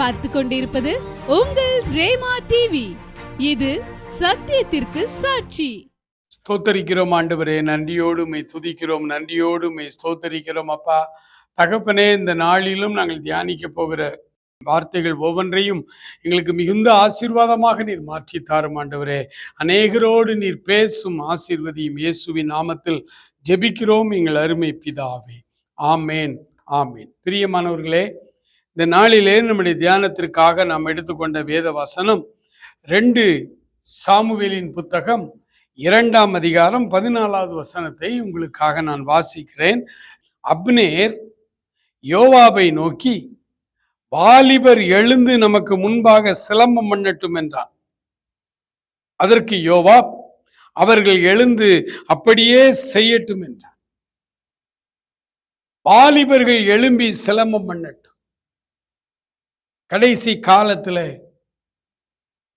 பார்த்து கொண்டிருப்பது உங்கள் ரேமா டிவி இது சத்தியத்திற்கு சாட்சி. ஸ்தோத்தரிக்கிறோம் ஆண்டவரே நன்றியோடு மை துதிக்கிறோம் நன்றியோடு மை ஸ்தோத்தரிக்கிறோம் அப்பா. தகப்பனே இந்த நாளிலும் நாங்கள் தியானிக்க போகிற வார்த்தைகள் ஒவ்வொன்றையும் எங்களுக்கு மிகுந்த ஆசீர்வாதமாக நீர் மாற்றி தாரும் ஆண்டவரே. அநேகரோடு நீர் பேசும் ஆசீர்வதியும் இயேசுவின் நாமத்தில் ஜெபிக்கிறோம் எங்கள் அருமை பிதாவே. ஆமேன் ஆமேன். பிரியமானவர்களே இந்த நாளிலே நம்முடைய தியானத்திற்காக நாம் எடுத்துக்கொண்ட வேத வசனம் ரெண்டு சாமுவேலின் புத்தகம் இரண்டாம் அதிகாரம் பதினாலாவது வசனத்தை உங்களுக்காக நான் வாசிக்கிறேன். அப்னேர் யோவாபை நோக்கி வாலிபர் எழுந்து நமக்கு முன்பாக சிலம்பம் பண்ணட்டும் என்றான். அதற்கு யோவாப் அவர்கள் எழுந்து அப்படியே செய்யட்டும் என்றார் வாலிபர்கள் எழும்பி சிலம்பம் பண்ணட்டும். கடைசி காலத்தில்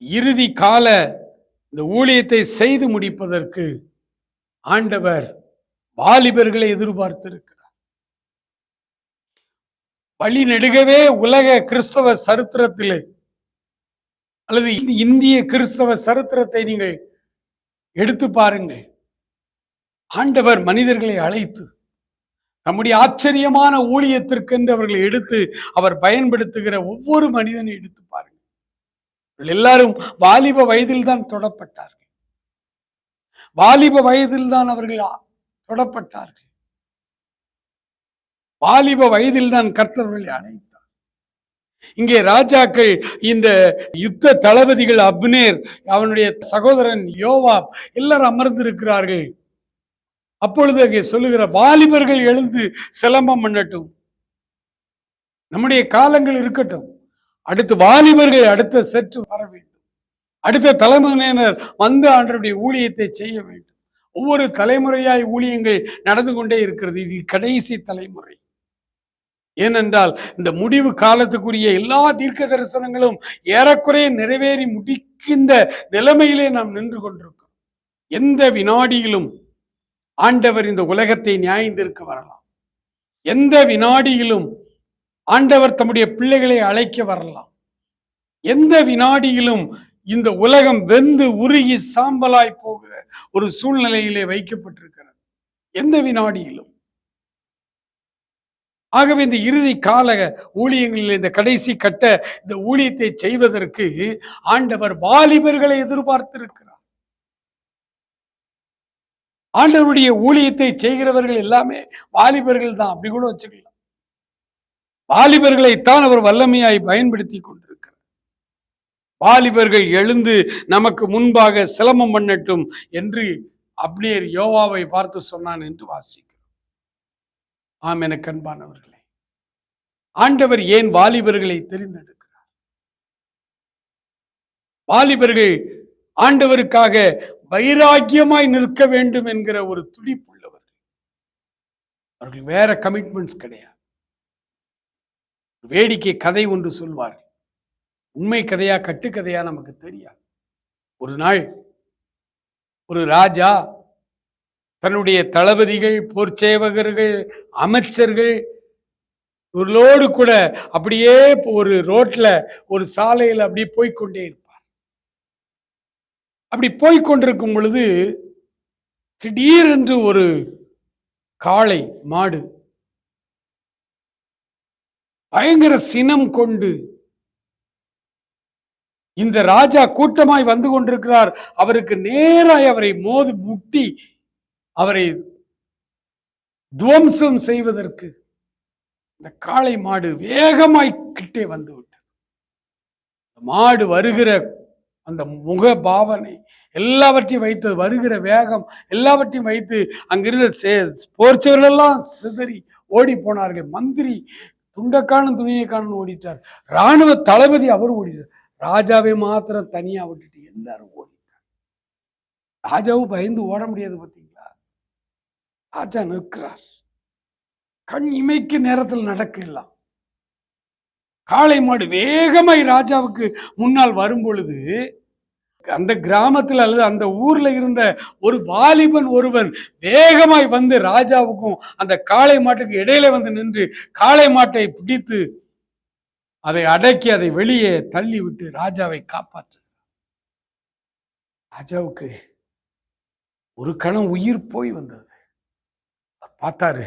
இறுதி கால இந்த ஊழியத்தை செய்து முடிப்பதற்கு ஆண்டவர் வாலிபர்களை எதிர்பார்த்திருக்கிறார். வழி நெடுகவே உலக கிறிஸ்தவ சரித்திரத்தில் அல்லது இந்திய கிறிஸ்தவ சரித்திரத்தை நீங்கள் எடுத்து பாருங்கள். ஆண்டவர் மனிதர்களை அழைத்து நம்முடைய ஆச்சரியமான ஊழியத்திற்கென்று அவர்களை எடுத்து அவர் பயன்படுத்துகிற ஒவ்வொரு மனிதனை எடுத்து பாருங்கள். எல்லாரும் வாலிப வயதில் தான் தொடப்பட்டார்கள். வாலிப வயதில் தான் அவர்கள் தொடப்பட்டார்கள். வாலிப வயதில் தான் கர்த்தர்களை அணைத்தார் இங்கே ராஜாக்கள் இந்த யுத்த தளபதிகள் அப்னேர் அவனுடைய சகோதரன் யோவாப் எல்லாரும் அமர்ந்திருக்கிறார்கள். அப்பொழுது அங்கே சொல்லுகிற வாலிபர்கள் எழுந்து சிலம்பம் பண்ணட்டும். நம்முடைய காலங்கள் இருக்கட்டும். அடுத்து வாலிபர்கள் அடுத்த செற்று வர வேண்டும். அடுத்த தலைமுறையினர் வந்து ஆண்டருடைய ஊழியத்தை செய்ய வேண்டும். ஒவ்வொரு தலைமுறையாய் ஊழியங்கள் நடந்து கொண்டே இருக்கிறது. இது கடைசி தலைமுறை. ஏனென்றால் இந்த முடிவு காலத்துக்குரிய எல்லா தீர்க்க தரிசனங்களும் ஏறக்குறைய நிறைவேறி முடிக்கின்ற நிலைமையிலே நாம் நின்று கொண்டிருக்கிறோம். எந்த வினாடியிலும் ஆண்டவர் இந்த உலகத்தை நியாயந்திருக்க வரலாம். எந்த வினாடியிலும் ஆண்டவர் தம்முடைய பிள்ளைகளை அழைக்க வரலாம். எந்த வினாடியிலும் இந்த உலகம் வெந்து உருகி சாம்பலாய் போகிற ஒரு சூழ்நிலையிலே வைக்கப்பட்டிருக்கிறது. எந்த வினாடியிலும். ஆகவே இந்த இறுதி கால ஊழியங்களில் இந்த கடைசி கட்ட இந்த ஊழியத்தை செய்வதற்கு ஆண்டவர் வாலிபர்களை எதிர்பார்த்திருக்கிறார். ஆண்டவருடைய ஊழியத்தை செய்கிறவர்கள் எல்லாமே வாலிபர்கள் தான். அப்படி கூட வச்சுக்கலாம். வாலிபர்களைத்தான் அவர் வல்லமையாய் பயன்படுத்தி கொண்டிருக்கிறார். வாலிபர்கள் எழுந்து நமக்கு முன்பாக சிலமம் பண்ணட்டும் என்று அப்னேர் யோவாவை பார்த்து சொன்னான் என்று வாசிக்கிறோம். ஆம் என கண்பானவர்களே ஆண்டவர் ஏன் வாலிபர்களை தெரிந்தெடுக்கிறார்? வாலிபர்கள் ஆண்டவருக்காக வைராக்கியமாய் நிற்க வேண்டும் என்கிற ஒரு துடிப்புள்ளவர்கள் அவர்கள் வேற கமிட்மெண்ட்ஸ் கிடையாது. வேடிக்கை கதை ஒன்று சொல்வார். உண்மை கதையா கட்டுக்கதையா நமக்கு தெரியாது. ஒரு நாள் ஒரு ராஜா தன்னுடைய தளபதிகள் போர்ச்சேவகர்கள் அமைச்சர்கள் இவர்களோடு கூட அப்படியே ஒரு ரோட்ல ஒரு சாலையில் அப்படியே போய்க்கொண்டே இருப்பார். அப்படி போய்க்கொண்டிருக்கும் பொழுது திடீரென்று ஒரு காளை மாடு பயங்கர சினம் கொண்டு இந்த ராஜா கூட்டமாய் வந்து கொண்டிருக்கிறார். அவருக்கு நேராய் அவரை மோது முட்டி அவரை துவம்சம் செய்வதற்கு இந்த காளை மாடு வேகமாய் கிட்டே வந்து விட்டது. மாடு வருகிற அந்த முக பாவனை எல்லாவற்றையும் வைத்து வருகிற வேகம் எல்லாவற்றையும் வைத்து அங்கிருந்த சே- போர்ச்சவர்கள் எல்லாம் சிதறி ஓடி போனார்கள். மந்திரி துண்டக்கானும் துணியை காணும் ஓடிட்டார். ராணுவ தளபதி அவர் ஓடிட்டார். ராஜாவை மாத்திரம் தனியா விட்டுட்டு எல்லாரும் ஓடிட்டார். ராஜாவும் பயந்து ஓட முடியாது பார்த்தீங்களா? ராஜா நிற்கிறார். கண் இமைக்கு நேரத்தில் நடக்கலாம் காளை மாடு வேகமாய் ராஜாவுக்கு முன்னால் வரும் பொழுது அந்த கிராமத்தில் அல்லது அந்த ஊர்ல இருந்த ஒரு வாலிபன் ஒருவன் வேகமாய் வந்து ராஜாவுக்கும் அந்த காளை மாட்டுக்கு இடையில வந்து நின்று காளை மாட்டை பிடித்து அதை அடக்கி அதை வெளியே தள்ளி விட்டு ராஜாவை காப்பாற்று. ராஜாவுக்கு ஒரு கணம் உயிர் போய் வந்தது. பார்த்தாரு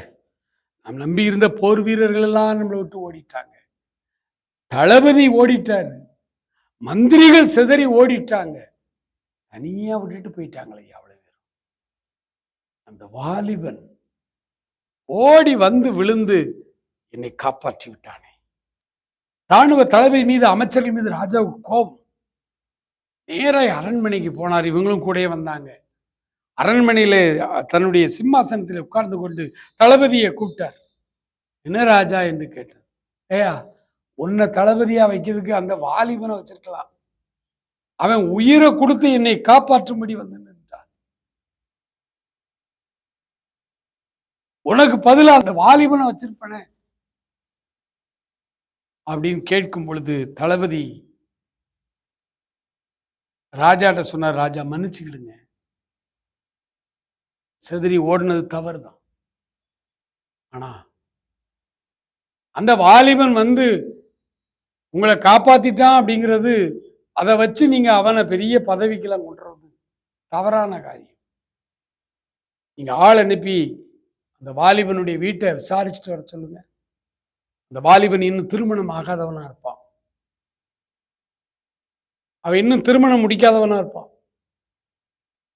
நம் நம்பி இருந்த போர் வீரர்கள் எல்லாம் நம்மளை விட்டு ஓடிட்டாங்க. தளபதி ஓடிட்டாரு. மந்திரிகள் சிதறி ஓடிட்டாங்க. தனியா விட்டுட்டு போயிட்டாங்களே அவ்வளவு பேரும். அந்த வாலிபன் ஓடி வந்து விழுந்து என்னை காப்பாற்றி விட்டானே. ராணுவ தளபதி மீது அமைச்சர்கள் மீது ராஜாவுக்கு கோபம். நேராக அரண்மனைக்கு போனார். இவங்களும் கூடயே வந்தாங்க. அரண்மனையில தன்னுடைய சிம்மாசனத்தில் உட்கார்ந்து கொண்டு தளபதியை கூப்பிட்டார். என்ன ராஜா? என்று கேட்டார். ஏயா உன்னை தளபதியா வைக்கிறதுக்கு அந்த வாலிபனை வச்சிருக்கலாம். அவன் உயிரை கொடுத்து என்னை காப்பாற்றும்படி வந்து நின்றான். உனக்கு பதிலா அந்த வாலிபனை வச்சிருப்பனே? அப்படின்னு கேட்கும் பொழுது தளபதி ராஜாட்ட சொன்னார் ராஜா மன்னிச்சுக்கிடுங்க. செதறி தவறு தான் ஆனா அந்த வாலிபன் வந்து உங்களை காப்பாத்திட்டான் அப்படிங்கிறது அதை வச்சு நீங்க அவனை பெரிய பதவிக்கெல்லாம் கொண்டு வர்றது தவறான காரியம். நீங்க ஆள் அனுப்பி அந்த வாலிபனுடைய வீட்டை விசாரிச்சுட்டு வர சொல்லுங்க. அந்த வாலிபன் இன்னும் திருமணம் ஆகாதவனா இருப்பான். அவன் இன்னும் திருமணம் முடிக்காதவனா இருப்பான்.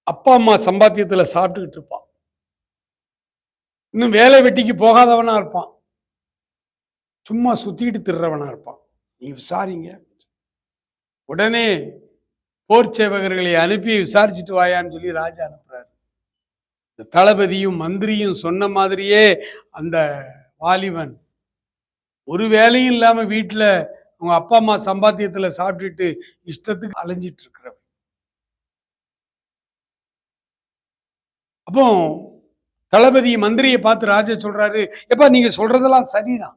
அப்பா அம்மா சம்பாத்தியத்துல சாப்பிட்டுக்கிட்டு இருப்பான். இன்னும் வேலை வெட்டிக்கு போகாதவனா இருப்பான். சும்மா சுத்திட்டு திர்றவனா இருப்பான். நீ விசாரிங்க. உடனே போர் சேவகர்களை அனுப்பி விசாரிச்சுட்டு வாயான்னு சொல்லி ராஜா அனுப்புறாரு. இந்த தளபதியும் மந்திரியும் சொன்ன மாதிரியே அந்த வாலிபன் ஒரு வேலையும் இல்லாம வீட்டுல அவங்க அப்பா அம்மா சம்பாத்தியத்துல சாப்பிட்டுட்டு இஷ்டத்துக்கு அலைஞ்சிட்டு இருக்கிறவன். அப்போ தளபதி மந்திரியை பார்த்து ராஜா சொல்றாரு எப்பா நீங்க சொல்றதெல்லாம் சரிதான்.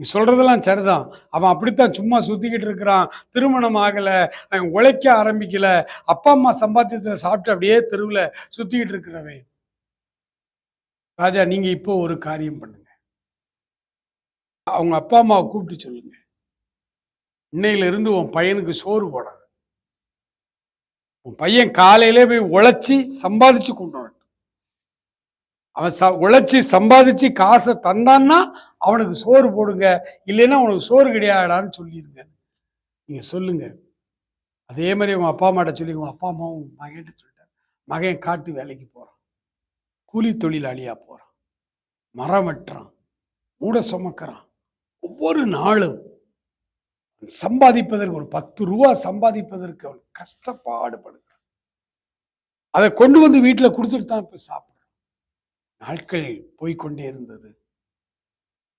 நீ சொல்றதெல்லாம் சரிதான். அவன் அப்படித்தான் சும்மா சுத்திக்கிட்டு இருக்கிறான். திருமணம் ஆகல. அவன் உழைக்க ஆரம்பிக்கல. அப்பா அம்மா சம்பாத்தியத்தில் சாப்பிட்டு அப்படியே தெருவில் சுத்திக்கிட்டு இருக்கிறவன். ராஜா நீங்க இப்போ ஒரு காரியம் பண்ணுங்க. அவங்க அப்பா அம்மாவை கூப்பிட்டு சொல்லுங்க. இன்னையில இருந்து உன் பையனுக்கு சோறு போடாது. உன் பையன் காலையிலே போய் உழைச்சி சம்பாதிச்சு கொண்டு வரணும். அவன் ச உழைச்சி சம்பாதிச்சு காசை தந்தான்னா அவனுக்கு சோறு போடுங்க. இல்லைன்னா அவனுக்கு சோறு கிடையாடான்னு சொல்லிடுங்க நீங்கள் சொல்லுங்க. அதே மாதிரி உங்கள் அப்பா அம்மாட்ட சொல்லி உங்கள் அப்பா அம்மாவும் மகன்கிட்ட சொல்லிட்டார் மகன் காட்டு வேலைக்கு போகிறான் கூலி தொழிலாளியாக போகிறான் மரம் வெட்டுறான். மூட சுமக்கிறான். ஒவ்வொரு நாளும் சம்பாதிப்பதற்கு ஒரு பத்து ரூபா சம்பாதிப்பதற்கு அவன் கஷ்டப்பாடுபடுகிறான். அதை கொண்டு வந்து வீட்டில் கொடுத்துட்டு தான் இப்போ சாப்பிட்றான். நாட்கள் போய்கொண்டே இருந்தது.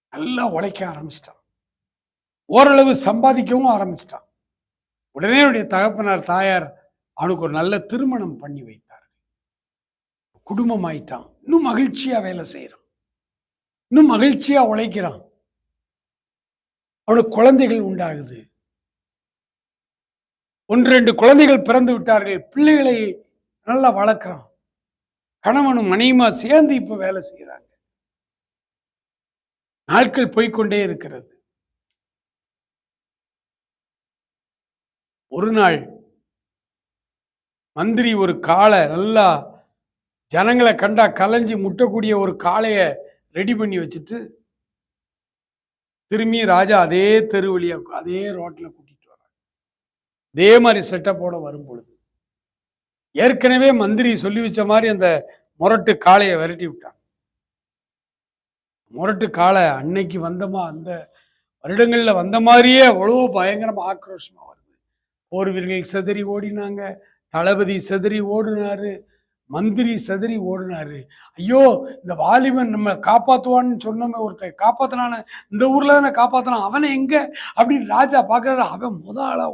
நல்லா உழைக்க ஆரம்பிச்சிட்டான். ஓரளவு சம்பாதிக்கவும் ஆரம்பிச்சிட்டான். உடனே அவருடைய தகப்பனார் தாயார் அவனுக்கு ஒரு நல்ல திருமணம் பண்ணி வைத்தார் குடும்பம் ஆயிட்டான் இன்னும் மகிழ்ச்சியா வேலை செய்யறான். இன்னும் மகிழ்ச்சியா உழைக்கிறான். அவனுக்கு குழந்தைகள் உண்டாகுது. ஒன்று ரெண்டு குழந்தைகள் பிறந்து விட்டார்கள். பிள்ளைகளை நல்லா வளர்க்குறான். கணவனும் மனைவியுமா சேர்ந்து இப்போ வேலை செய்கிறாங்க நாட்கள் போய்க்கொண்டே இருக்கிறது. ஒரு நாள் மந்திரி ஒரு காளை நல்லா ஜனங்களை கண்டா கலைஞ்சி முட்டக்கூடிய ஒரு காளைய ரெடி பண்ணி வச்சுட்டு திரும்பி ராஜா அதே தெரு வழியா அதே ரோட்ல கூட்டிட்டு வர்றாங்க அதே மாதிரி செட்டப்போட வரும் பொழுது ஏற்கனவே மந்திரி சொல்லி வச்ச மாதிரி அந்த முரட்டு காளையை விரட்டி விட்டான். முரட்டு காளை அன்னைக்கு வந்தமா அந்த வருடங்கள்ல வந்த மாதிரியே அவ்வளோ பயங்கரமா ஆக்ரோஷமா வருது. போர் வீரர்கள் செதறி ஓடினாங்க தளபதி செதறி ஓடினாரு மந்திரி செதறி ஓடினாரு. ஐயோ இந்த வாலிபன் நம்ம காப்பாத்துவான்னு சொன்னோமே ஒருத்தன் காப்பாத்தினான இந்த ஊர்ல தானே காப்பாத்தினான் அவனை எங்க? அப்படின்னு ராஜா பாக்குறாரு அவன் முத ஆளா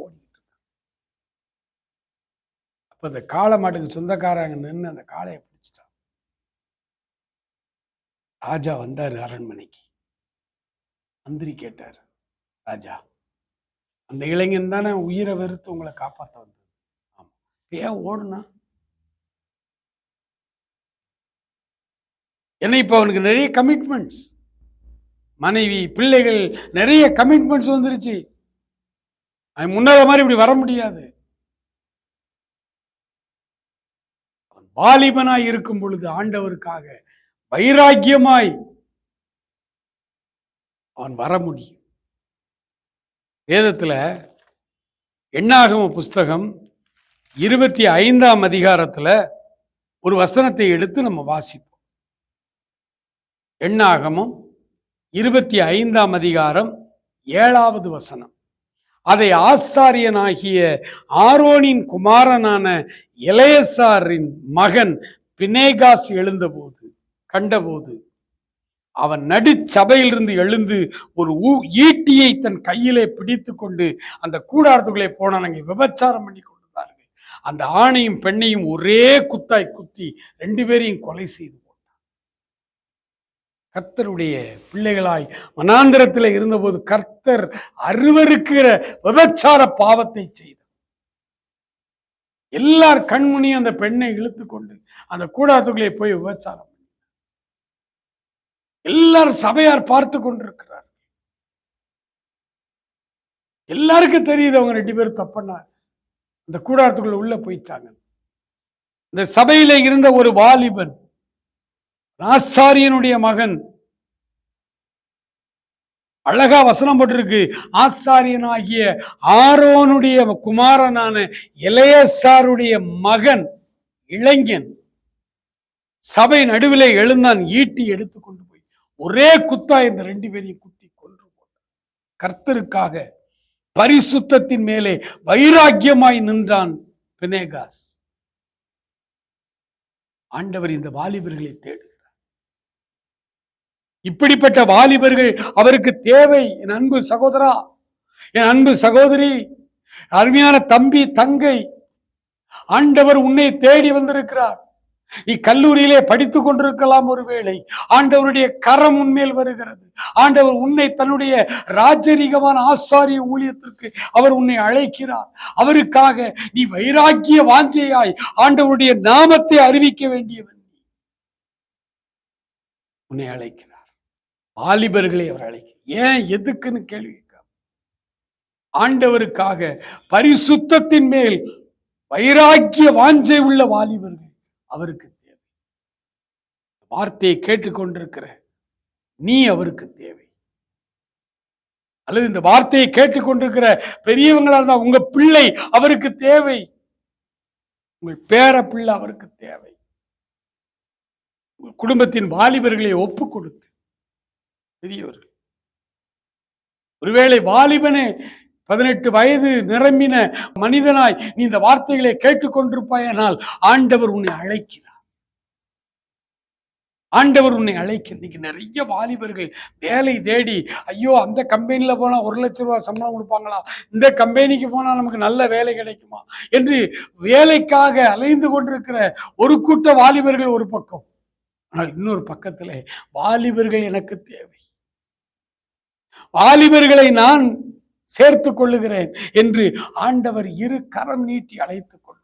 இப்போ அந்த காளை மாட்டுக்கு சொந்தக்காரங்க நின்று அந்த காளையை பிடிச்சிட்டான். ராஜா வந்தாரு அரண்மனைக்கு. மந்திரி கேட்டார் ராஜா அந்த இளைஞன் தானே உயிரை வெறுத்து உங்களை காப்பாற்ற வந்தது. ஆமா. ஏன் ஓடுனா? ஏன்னா இப்போ அவனுக்கு நிறைய கமிட்மெண்ட்ஸ் மனைவி பிள்ளைகள் நிறைய கமிட்மெண்ட்ஸ் வந்துருச்சு. அது முன்னால மாதிரி இப்படி வர முடியாது. வாலிபனாய் இருக்கும் பொழுது ஆண்டவருக்காக வைராக்கியமாய் அவன் வர முடியும். வேதத்துல எண்ணாகம புஸ்தகம் இருபத்தி ஐந்தாம் அதிகாரத்துல ஒரு வசனத்தை எடுத்து நம்ம வாசிப்போம். எண்ணாகமும் இருபத்தி ஐந்தாம் அதிகாரம் ஏழாவது வசனம். அதை ஆசாரியனாகிய ஆரோனின் குமாரனான இளையசாரின் மகன் பினேகாஸ் எழுந்தபோது கண்டபோது அவன் நடுச்சபையிலிருந்து எழுந்து ஒரு ஊ- ஈட்டியை தன் கையிலே பிடித்து கொண்டு அந்த கூடாரத்துக்குள்ளே போனானுங்க விபச்சாரம் பண்ணி கொண்டிருந்தார்கள். அந்த ஆணையும் பெண்ணையும் ஒரே குத்தாய் குத்தி ரெண்டு பேரையும் கொலை செய்து போட்டான் கர்த்தருடைய பிள்ளைகளாய் மனாந்திரத்தில் இருந்தபோது கர்த்தர் அருவருக்கிற விபச்சார பாவத்தை செய்தார். எல்லார் கண்முனியும் அந்த பெண்ணை இழுத்து கொண்டு அந்த கூடாரத்துக்குள்ளே போய் விபச்சாரம் எல்லார் எல்லாரும் சபையார் பார்த்து கொண்டிருக்கிறார். எல்லாருக்கும் தெரியுது அவங்க ரெண்டு பேரும் தப்பனா அந்த கூடாரத்துக்குள்ள உள்ள போயிட்டாங்க. இந்த சபையில இருந்த ஒரு வாலிபன் ஆசாரியனுடைய மகன் அழகா வசனம் போட்டிருக்கு. ஆசாரியனாகிய ஆரோனுடைய குமாரனான இளையசாருடைய மகன் இளைஞன் சபை நடுவிலே எழுந்தான் ஈட்டி எடுத்து கொண்டு போய் ஒரே குத்தா இந்த ரெண்டு பேரையும் குத்தி கொன்று போட்டான். கர்த்தருக்காக பரிசுத்தத்தின் மேலே வைராக்கியமாய் நின்றான் பினேகாஸ். ஆண்டவர் இந்த வாலிபர்களை தேடு இப்படிப்பட்ட வாலிபர்கள் அவருக்கு தேவை. என் அன்பு சகோதரா என் அன்பு சகோதரி அருமையான தம்பி தங்கை ஆண்டவர் உன்னை தேடி வந்திருக்கிறார். நீ கல்லூரியிலே படித்துக் கொண்டிருக்கலாம் ஒருவேளை. ஆண்டவருடைய கரம் உன்மேல் வருகிறது. ஆண்டவர் உன்னை தன்னுடைய ராஜரீகமான ஆசாரிய ஊழியத்திற்கு அவர் உன்னை அழைக்கிறார். அவருக்காக நீ வைராக்கிய வாஞ்சையாய் ஆண்டவருடைய நாமத்தை அறிவிக்க வேண்டியவன் உன்னை அழைக்கிறார். வாலிபர்களை அவர் அழைக்க. ஏன்? எதுக்குன்னு கேள்வி ஆண்டவருக்காக பரிசுத்தத்தின் மேல் வைராக்கிய வாஞ்சை உள்ள வாலிபர்கள் அவருக்கு தேவை. வார்த்தையை கேட்டுக்கொண்டிருக்கிற நீ அவருக்கு தேவை. அல்லது இந்த வார்த்தையை கேட்டுக்கொண்டிருக்கிற பெரியவங்களா இருந்தா உங்க பிள்ளை அவருக்கு தேவை. உங்கள் பேர பிள்ளை அவருக்கு தேவை. உங்கள் குடும்பத்தின் வாலிபர்களை ஒப்பு கொடுத்து பெரியவர்கள் ஒருவேளை வாலிபனே பதினெட்டு வயது நிரம்பின மனிதனாய் நீ இந்த வார்த்தைகளை கேட்டுக்கொண்டிருப்பாயானால் ஆண்டவர் உன்னை அழைக்கிறார். ஆண்டவர் உன்னை அழைக்க இன்னைக்கு நிறைய வாலிபர்கள் வேலை தேடி ஐயோ அந்த கம்பெனில போனா ஒரு லட்ச ரூபா சம்பளம் கொடுப்பாங்களா? இந்த கம்பெனிக்கு போனா நமக்கு நல்ல வேலை கிடைக்குமா? என்று வேலைக்காக அலைந்து கொண்டிருக்கிற ஒரு கூட்ட வாலிபர்கள் ஒரு பக்கம். ஆனால் இன்னொரு பக்கத்துல வாலிபர்கள் எனக்கு தேவை. வாலிபர்களை நான் சேர்த்து கொள்ளுகிறேன் என்று ஆண்டவர் இரு கரம் நீட்டி அழைத்து கொண்டிருக்கிறார்.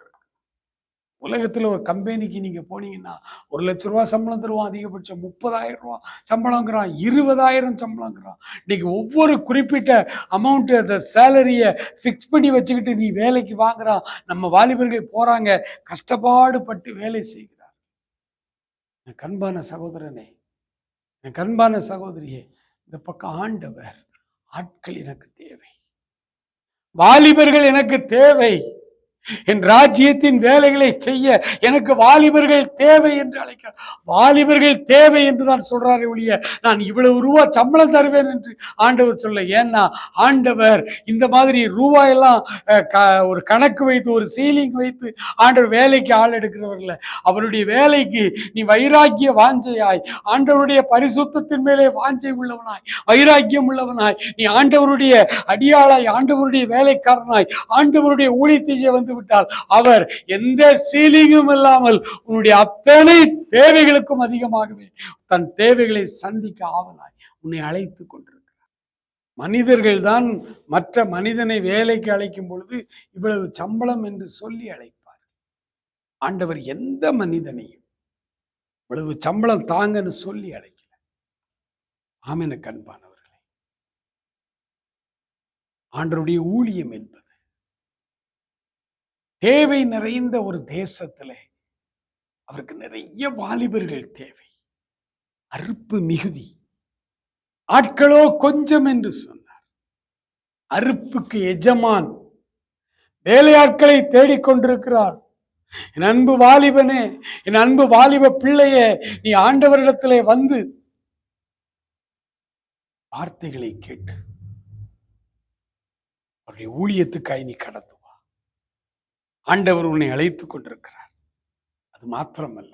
ஒரு கம்பெனிக்கு நீங்கள் போனீங்கன்னா ஒரு லட்ச ரூபா சம்பளம் தருவான் அதிகபட்சம் முப்பதாயிரம் ரூபா சம்பளங்கிறான் இருபதாயிரம் சம்பளங்கிறான். இன்னைக்கு ஒவ்வொரு குறிப்பிட்ட அமௌண்ட்டு அந்த சேலரியை ஃபிக்ஸ் பண்ணி வச்சுக்கிட்டு நீ வேலைக்கு வாங்குறான் நம்ம வாலிபர்கள் போகிறாங்க கஷ்டப்பாடு பட்டு வேலை செய்கிறார் என் கண்பான சகோதரனே என் கண்பான சகோதரியே இந்த பக்கம் ஆண்டவர் ஆட்கள் எனக்கு தேவை. வாலிபர்கள் எனக்கு தேவை. என் ராஜ்யத்தின் வேலைகளை செய்ய எனக்கு வாலிபர்கள் தேவை என்று அழைக்க வாலிபர்கள் தேவை என்று தான் சொல்றாரே ஒழிய நான் இவ்வளவு ரூபா சம்பளம் தருவேன் என்று ஆண்டவர் சொல்ல ஏன்னா ஆண்டவர் இந்த மாதிரி ரூபாயெல்லாம் ஒரு கணக்கு வைத்து ஒரு சீலிங் வைத்து ஆண்டவர் வேலைக்கு ஆள் எடுக்கிறவர்கள அவருடைய வேலைக்கு நீ வைராக்கிய வாஞ்சையாய் ஆண்டவருடைய பரிசுத்தத்தின் மேலே வாஞ்சை உள்ளவனாய் வைராக்கியம் உள்ளவனாய் நீ ஆண்டவருடைய அடியாளாய் ஆண்டவருடைய வேலைக்காரனாய் ஆண்டவருடைய ஊழியத்தை வந்து இருந்து விட்டால் அவர் எந்த சீலிங்கும் இல்லாமல் உன்னுடைய அத்தனை தேவைகளுக்கும் அதிகமாகவே தன் தேவைகளை சந்திக்க ஆவலாய் உன்னை அழைத்து கொண்டிருக்கிறார். மனிதர்கள் தான் மற்ற மனிதனை வேலைக்கு அழைக்கும் பொழுது இவ்வளவு சம்பளம் என்று சொல்லி அழைப்பார். ஆண்டவர் எந்த மனிதனையும் இவ்வளவு சம்பளம் தாங்கன்னு சொல்லி அழைக்கல. ஆமென கண்பானவர்களே ஆண்டருடைய ஊழியம் என்பது தேவை நிறைந்த ஒரு தேசத்தில் அவருக்கு நிறைய வாலிபர்கள் தேவை. அறுப்பு மிகுதி. ஆட்களோ கொஞ்சம் என்று சொன்னார். அறுப்புக்கு எஜமான் வேலையாட்களை தேடிக்கொண்டிருக்கிறார் என் அன்பு வாலிபனே என் அன்பு வாலிப பிள்ளையே நீ ஆண்டவரிடத்திலே வந்து வார்த்தைகளை கேட்டு அவருடைய ஊழியத்துக்காய் நீ கடந்து ஆண்டவர் உன்னை அழைத்து கொண்டிருக்கிறார். அது மாத்திரமல்ல.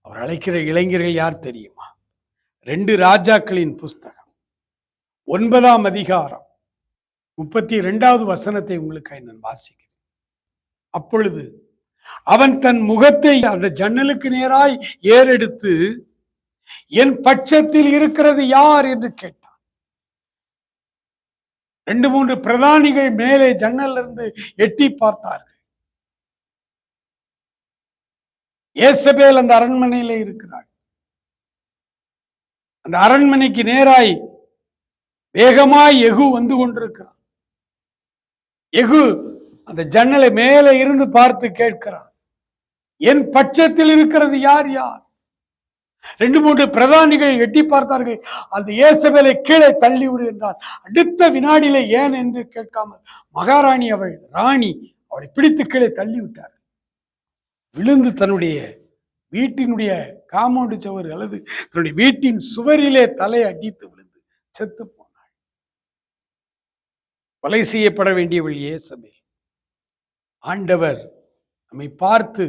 அவர் அழைக்கிற இளைஞர்கள் யார் தெரியுமா? ரெண்டு ராஜாக்களின் புஸ்தகம். ஒன்பதாம் அதிகாரம். முப்பத்தி ரெண்டாவது வசனத்தை உங்களுக்கு நான் வாசிக்கிறேன். அப்பொழுது அவன் தன் முகத்தை அந்த ஜன்னலுக்கு நேராய் ஏறெடுத்து என் பட்சத்தில் இருக்கிறது யார்? என்று கேட்டான். ரெண்டு மூன்று பிரதானிகள் மேலே ஜன்னல்ல இருந்து எட்டி பார்த்தார்கள். ஏசபேல் அந்த அரண்மனையில இருக்கிறாள் அந்த அரண்மனைக்கு நேராய் வேகமாய் எகு வந்து கொண்டிருக்கிறான். எகு அந்த ஜன்னலை மேலே இருந்து பார்த்து கேட்கிறான் என் பட்சத்தில் இருக்கிறது யார் யார்? ரெண்டு மூன்று பிரதானிகள் எட்டி பார்த்தார்கள். அந்த இயேசபேலை கீழே தள்ளி விடு என்றார் அடுத்த வினாடியில ஏன் என்று கேட்காமல் மகாராணி அவள் ராணி அவளை பிடித்து கீழே தள்ளி விட்டார். விழுந்து தன்னுடைய வீட்டினுடைய காம்பவுண்டு சுவர் அல்லது தன்னுடைய வீட்டின் சுவரிலே தலை அடித்து விழுந்து செத்து போனாள். கொலை செய்யப்பட வேண்டியவள் சமையல் ஆண்டவர் நம்மை பார்த்து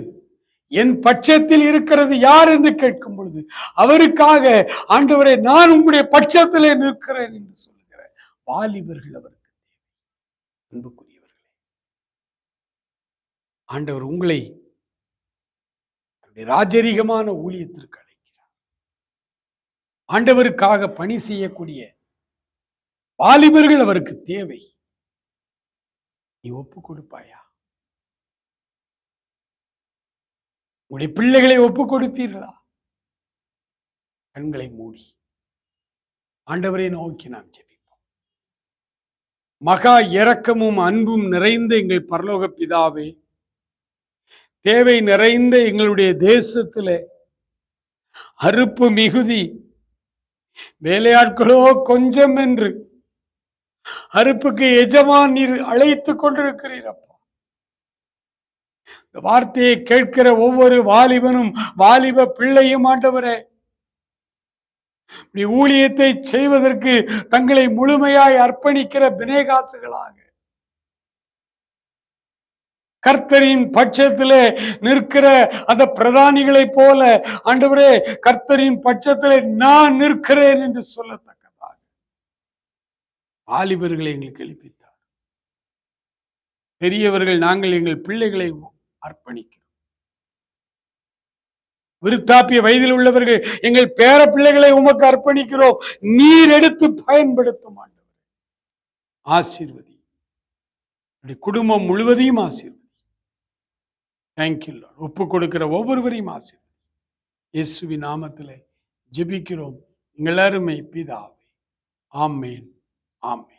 என் பட்சத்தில் இருக்கிறது யார் என்று கேட்கும் பொழுது அவருக்காக ஆண்டவரை நான் உங்களுடைய பட்சத்திலே நிற்கிறேன் என்று சொல்லுகிற வாலிபர்கள் அவருக்கு அன்புக்குரியவர்களே ஆண்டவர் உங்களை அவருடைய ராஜரிகமான ஊழியத்திற்கு அழைக்கிறார். ஆண்டவருக்காக பணி செய்யக்கூடிய வாலிபர்கள் அவருக்கு தேவை. நீ ஒப்பு கொடுப்பாயா? உடைய பிள்ளைகளை ஒப்பு கொடுப்பீர்களா? கண்களை மூடி. ஆண்டவரை நோக்கி நாம் ஜெபிப்போம். மகா இரக்கமும் அன்பும் நிறைந்த எங்கள் பரலோக பிதாவே தேவை நிறைந்த எங்களுடைய தேசத்தில் அறுப்பு மிகுதி வேலையாட்களோ கொஞ்சம் என்று அறுப்புக்கு எஜமான் நீர் அழைத்துக் கொண்டிருக்கிறீர் இந்த வார்த்தையை கேட்கிற ஒவ்வொரு வாலிபனும் வாலிப பிள்ளையும் ஆண்டவரே இப்படி ஊழியத்தை செய்வதற்கு தங்களை முழுமையாய் அர்ப்பணிக்கிற பினேகாசுகளாக கர்த்தரின் பட்சத்திலே நிற்கிற அந்த பிரதானிகளைப் போல ஆண்டவரே கர்த்தரின் பட்சத்திலே நான் நிற்கிறேன் என்று சொல்லத்தக்கதாக. வாலிபர்களை எங்களுக்கு எழுப்பித்தார். பெரியவர்கள் நாங்கள் எங்கள் பிள்ளைகளை அர்ப்பணிக்கிறோம். விருத்தாப்பிய வயதில் உள்ளவர்கள் எங்கள் பேர பிள்ளைகளை உமக்கு அர்ப்பணிக்கிறோம். நீர் எடுத்து பயன்படுத்தும் ஆண்டவர். ஆசீர்வதி. குடும்பம் முழுவதையும் ஆசீர்வதி. தேங்க்யூ ஒப்பு கொடுக்கிற ஒவ்வொருவரையும் ஆசீர்வதி இயேசுவி நாமத்தில் ஜெபிக்கிறோம். எங்கள் பிதாவே. ஆமேன். ஆமேன்.